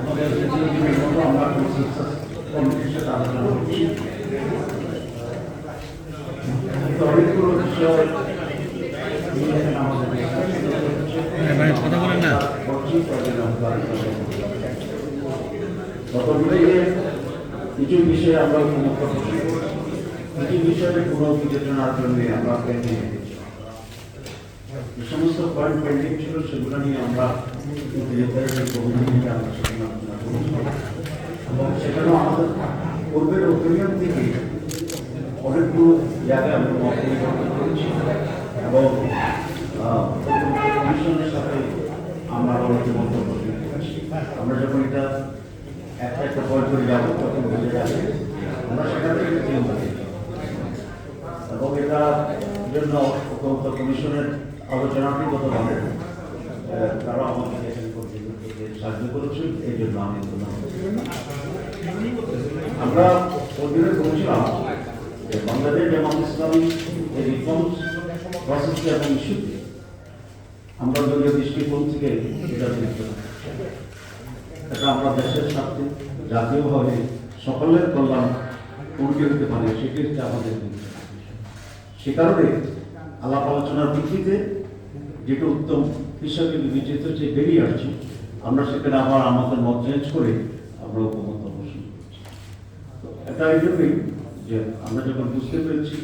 আমাদের যে বিভিন্ন আমরা কমিটির সাথে আলোচনা করছি তো অনেকগুলো বিষয় নিয়ে আমাদের ভাই কথা বলেন না করছি, কিছু বিষয়ে আমরা ঐক্যমত কিছু বিষয়ে পুনর্বিবেচনার জন্য আমরা পেন্ডিং যে সমস্ত পয়েন্ট পেন্ডিং ছিল সেগুলো নিয়ে আমরা এবং সেখানেও আমাদের পূর্বের ওপিনিয়ন থেকে অনেকগুলো জায়গায় আমরা মত করেছি এবং আহ, কমিশনের সাথে আমরা অনেক মন্তব্য করেছি এটা একটা একটা পয়েন্ট করে যাব তখন বুঝে যাবে আমরা সেখান থেকে এবং এটা জন্য ঐক্যমত্য কমিশনের আলোচনাটি আহ, তারা আমাকে সাহায্য করেছেন এই জন্য আমি আমরা বলেছিলাম যে বাংলাদেশ জামাত ইসলামী এই রিফর্মস প্রসেসকে এবং ইস্যুতে আমরা দলীয় দৃষ্টিকোণ থেকে এটা দেখতে। এটা আমরা দেশের স্বার্থে জাতীয়ভাবে সকলের কল্যাণ পূর্ণে হতে পারে, সেক্ষেত্রে আমাদের সে কারণে আলাপ আলোচনার ভিত্তিতে যেটা উত্তম হিসাবে বিবেচিত যে বেরিয়ে আসছে, আমরা সেখানে আবার আমাদের মত চেঞ্জ করে আমরা উপমত করছি। এটা এই যে আমরা যখন বুঝতে পেরেছি,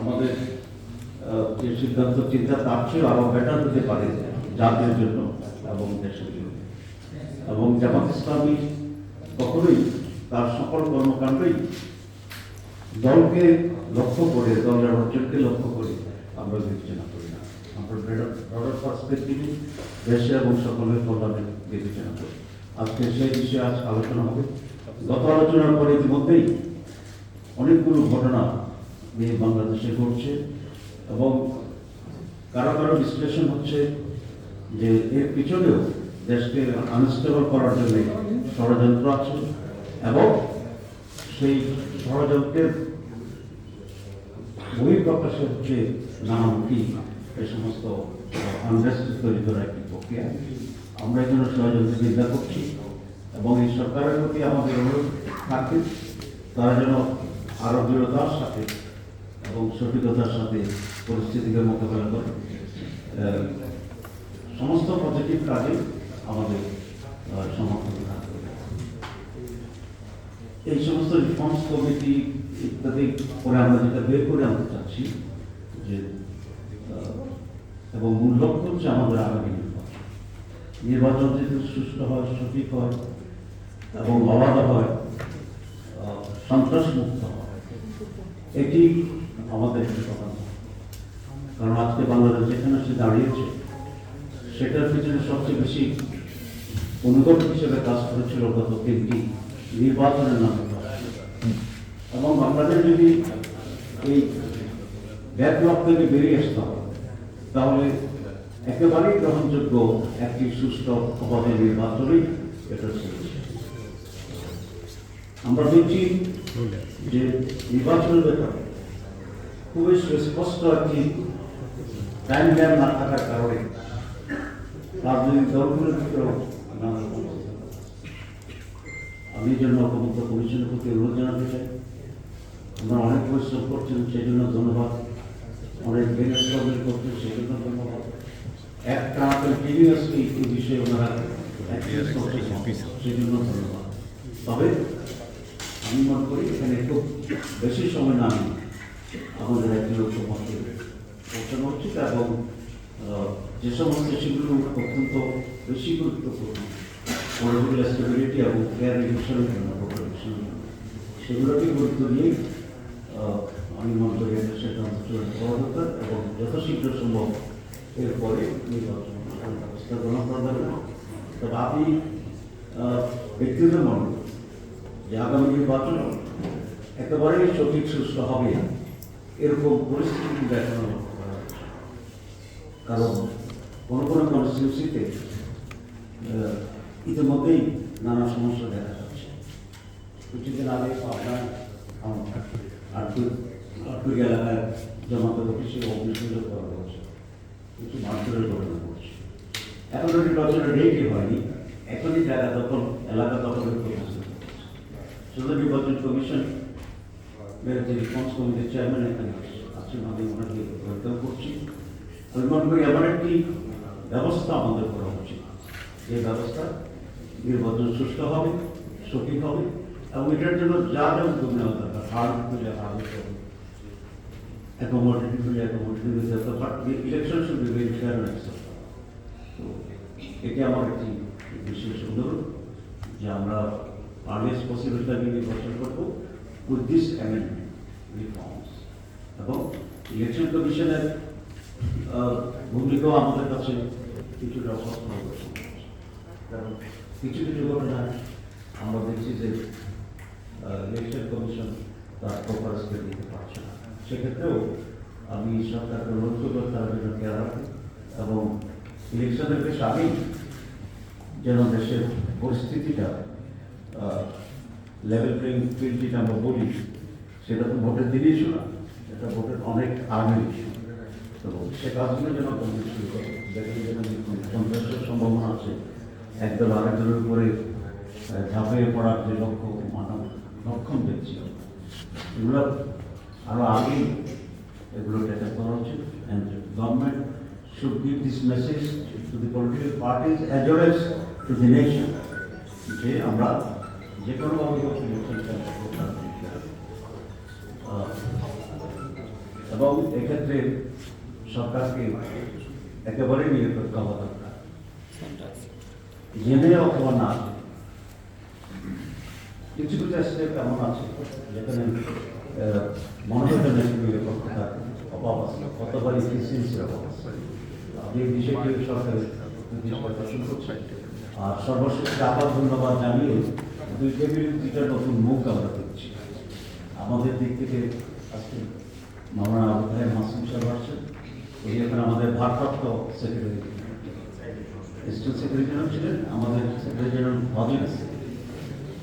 আমাদের যে সিদ্ধান্ত, চিন্তা তার চেয়ে আরও বেটার হতে পারে জাতির জন্য এবং দেশের জন্য। এবং জামাত ইসলামী কখনোই তার সকল কর্মকাণ্ডই দলকে লক্ষ্য করে দলের অর্জনকে লক্ষ্য করে আমরা বিবেচনা করি না। আমরা দেশে এবং সকলের কল্যাণে বিবেচনা করি। আজকে সেই বিষয়ে আজ আলোচনা হবে। গত আলোচনার পরে ইতিমধ্যেই অনেকগুলো ঘটনা নিয়ে বাংলাদেশে ঘটছে এবং কারও কারও বিশ্লেষণ হচ্ছে যে এর পিছনেও দেশকে আনস্টেবল করার জন্য ষড়যন্ত্র আছে এবং সেই ষড়যন্ত্রের বহিঃপ্রকাশে হচ্ছে নানামুখী এই সমস্ত তৈরি করা একটি প্রক্রিয়া। আমরা এই জন্য নিন্দা করছি এবং এই সরকারের প্রতি আমাদের অনুরোধ থাকবে, তারা যেন আরও দৃঢ়তার সাথে এবং সঠিকতার সাথে পরিস্থিতিকে মোকাবেলা করে। সমস্ত পজিটিভ কাজে আমাদের সমর্থন থাকবে এই সমস্ত রিফর্মস কমিটি ইত্যাদি করে আমরা যেটা বের করে আনতে চাচ্ছি যে এবং মূল লক্ষ্য হচ্ছে আমাদের আগামী নির্বাচন নির্বাচন যদি সুষ্ঠু হয় সঠিক হয় এবং অবাধ হয় আহ, সন্ত্রাস মুক্ত হয় এটি আমাদের। কারণ আজকে বাংলাদেশ যেখানে সে দাঁড়িয়েছে সেটার পিছনে সবচেয়ে বেশি অনুগত হিসেবে কাজ করেছিল গত তিনটি নির্বাচনের নামে। এবং বাংলাদেশ যদি এই ব্যাকলগ থেকে বেরিয়ে আসতে হয় তাহলে একেবারেই গ্রহণযোগ্য একটি সুস্থ অবাধে নির্বাচনই এটা ছিল। আমরা দেখছি যে নির্বাচনের ব্যাপারে খুবই সুস্পষ্ট একটি টাইম জ্ঞান না থাকার কারণে রাজনৈতিক দলগুলোর আমি জন্য ঐক্যমত্য কমিশনের প্রতি অনুরোধ জানাতে চাই। আপনারা অনেক পরিশ্রম করছেন সেই জন্য ধন্যবাদ অনেক ব্রেনস্টর্মিং করছেন সেই জন্য ধন্যবাদ। এক একটা কন্টিনিউয়াসলি এই বিষয়ে ওনারা সেই জন্য ধন্যবাদ। তবে আমি মনে করি এখানে খুব বেশি সময় না আমাদের একজন ঐক্যমত্যে পৌঁছানো উচিত এবং আহ, যে সমস্ত সেগুলো অত্যন্ত বেশি গুরুত্বপূর্ণ। পলিটিক্যাল স্টেবিলিটি এবং ফেয়ার জন্য এর সেগুলোকে গুরুত্ব দিয়ে আমি মনে করি এটা সিদ্ধান্ত চূড়ান্ত করা দরকার এবং যত শীঘ্র সম্ভব এরপরে নির্বাচন ব্যবস্থা গ্রহণ করা দরকার তবে আহ, ব্যক্তিগত মনে যে আগামী নির্বাচন একেবারেই সঠিক সুস্থ হবে এরকম পরিস্থিতি দেখানো কারণ কোন কোন কনস্টিটিউসিতে আহ, ইতিমধ্যেই নানা সমস্যা দেখা যাচ্ছে। কিছুদিন আগে আপনার আটপুর এলাকায় জমাতে কিছু অগ্নিসংযোগ করা হচ্ছে কিছু মারধরের ঘটনা ঘটছে। এখন রেটই হয়নি এখনই জায়গা দখল এলাকা প্রশ্ন শুধু নির্বাচন কমিশন রিসপন্স কমিটির চেয়ারম্যান এখানে আছেন আমি ওনাকে করছি। আমি মনে করি এমন একটি ব্যবস্থা আমাদের করা উচিত। যে ব্যবস্থা নির্বাচন সুস্থ হবে, সঠিক হবে, এবং এটার জন্য যা যা উদ্যোগ নেওয়া দরকার হার খুঁজে হার হবে অ্যাকোমোডেটিভ খুঁজে অ্যাকোমোডেটিভ হয়ে যেতে but election should be very fair তো এটি আমার একটি বিশেষ অনুরোধ যে আমরা আর্লিয়েস্ট পসিবিলিটি নির্বাচন করব উইথ দিস অ্যামেন্ডমেন্ট এবং ইলেকশন কমিশনের ভূমিকাও আমাদের কাছে কিছুটা অস্পষ্ট কারণ কিছু কিছু ঘটনায় আমরা দেখছি যে ইলেকশন কমিশন তার প্রপার দিতে পারছে না। সেক্ষেত্রেও আমি সরকারকে অনুরোধ করব, তারা যেন খেয়াল রাখে এবং ইলেকশনের বেশ আগেই যেন দেশের পরিস্থিতিটা লেভেল প্লেইং ফিল্ড যেটা আমরা বলি, সেটা তো ভোটের দিনই ইস্যু না এটা ভোটের অনেক আগের ইস্যু তো সে যেন কমপ্লিট করে দেখেন যেন সন্ত্রাসের সম্ভাবনা আছে একদল আরেকজনের উপরে ঝাঁপিয়ে পড়ার যে লক্ষ্য মানব লক্ষণ দেখছি এগুলো আরও আগেই এগুলো টেকেল করা উচিত and government should give this message to the political parties as well as to the nation যে আমরা যে কোনোভাবে এবং এক্ষেত্রে সরকারকে একেবারে নিরপেক্ষ হওয়া দরকার। জেনে অথবা না কিছু কিছু স্টেপ এমন আছে যেখানে মনোরঞ্জন নিরপেক্ষতার অভাব আছে কতবারই কৃষির অভাব আছে। আপনি এই বিষয়টি সরকারের প্রশ্ন করছেন? আর সর্বশেষ আবার ধন্যবাদ জানিয়ে দুই টেবিল দুইটা নতুন মুখ আমরা দেখছি। আমাদের দিক থেকে আজকে মামলা আবুদায় মাসুম সাহেব আসছেন। উনি এখন আমাদের ভারপ্রাপ্ত সেক্রেটারি অ্যাসিস্ট্যান্ট সেক্রেটারি জেনারেল ছিলেন আমাদের সেক্রেটারি জেনারেল আছে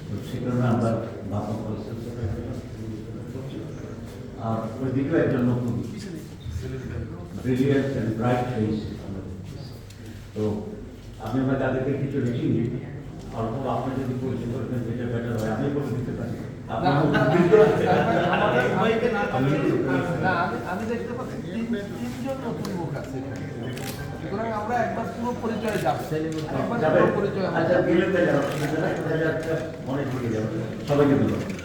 তো সে কারণে আমরা ভারপ্রাপ্ত। আর ওই দিকেও একজন নতুন ব্রিলিয়েন্ট অ্যান্ড ব্রাইট ফেস তো আমি আমার তাদেরকে কিছু লিখিনি অল্প আপনি যদি পরিচয় করবেন যেটা বেটার হয় আমি বলে দিতে পারি আমি- দেখতে পাচ্ছি তিনজন আমরা একবার পুরো পরিচয় যাব। একবার পুরো পরিচয় আমরা আচ্ছা সবাইকে ধন্যবাদ।